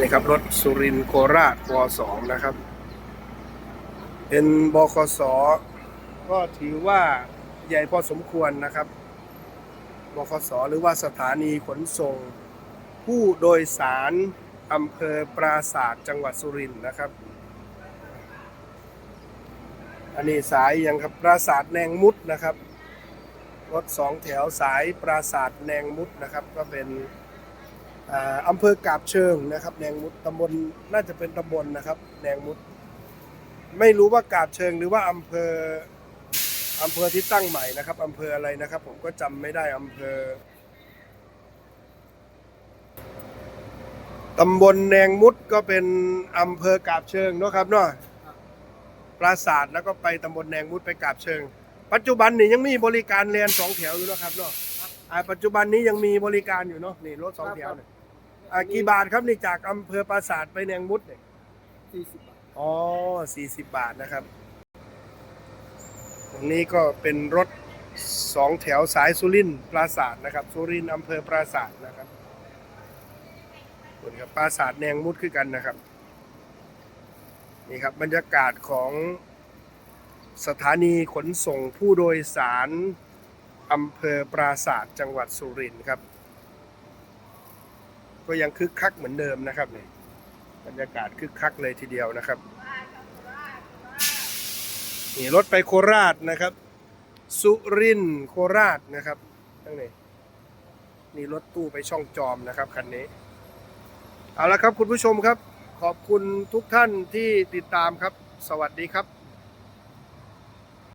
นี่ครับ รถสุรินโคราชวสองนะครับ เป็นบคสก็ถือว่าใหญ่พอสมควรนะครับบคสหรือว่าสถานีขนส่ง ผู้โดยสารอำเภอปราศาสตร์จังหวัดสุรินทร์นะครับ อันนี้สายยังครับปราศาสตร์แนงมุดนะครับ รถสองแถวสายปราศาสตร์แนงมุดนะครับ ก็เป็น อ่าอำเภอกาบเชิงนะครับแนงมุดตำบลน่าจะเป็นตำบลนะครับแนงมุด ไม่รู้ว่ากาบเชิงหรือว่าอำเภออำเภอที่ตั้งใหม่นะครับอำเภออะไรนะครับ ผมก็จำไม่ได้อำเภอตำบลแนงมุดก็เป็นอำเภอกาบเชิงเนาะครับเนาะปราศาสตร์แล้วก็ไปตำบลแนงมุดไปกาบเชิง ปัจจุบันนี่ยังมีบริการเรียนสองแถวอยู่นะครับเนาะปัจจุบันนี้ยังมีบริการอยู่เนาะนี่รถสองแถวเนี่ย อ่ากี่บาทครับนี่จากอำเภอปราศาสตร์ไปแนงมุดเนี่ยสี่สิบบาทอ๋อสี่สิบบาทนะครับ ตรงนี้ก็เป็นรถสองแถวสายสุรินทร์ปราศาสตร์นะครับ สุรินทร์อำเภอปราศาสตร์นะครับส่วนครับปราศาสตร์แนงมุดขึ้นกันนะครับ นี่ครับบรรยากาศของสถานีขนส่งผู้โดยสารอำเภอปราศาสตร์จังหวัดสุรินทร์ครับ ก็ยังคึกคักเหมือนเดิมนะครับนี่บรรยากาศคึกคักเลยทีเดียวนะครับนี่รถไปโคราชนะครับ สุรินโคราชนะครับทั้งนี้นี่รถตู้ไปช่องจอมนะครับคันนี้ เอาละครับคุณผู้ชมครับ ขอบคุณทุกท่านที่ติดตามครับ สวัสดีครับ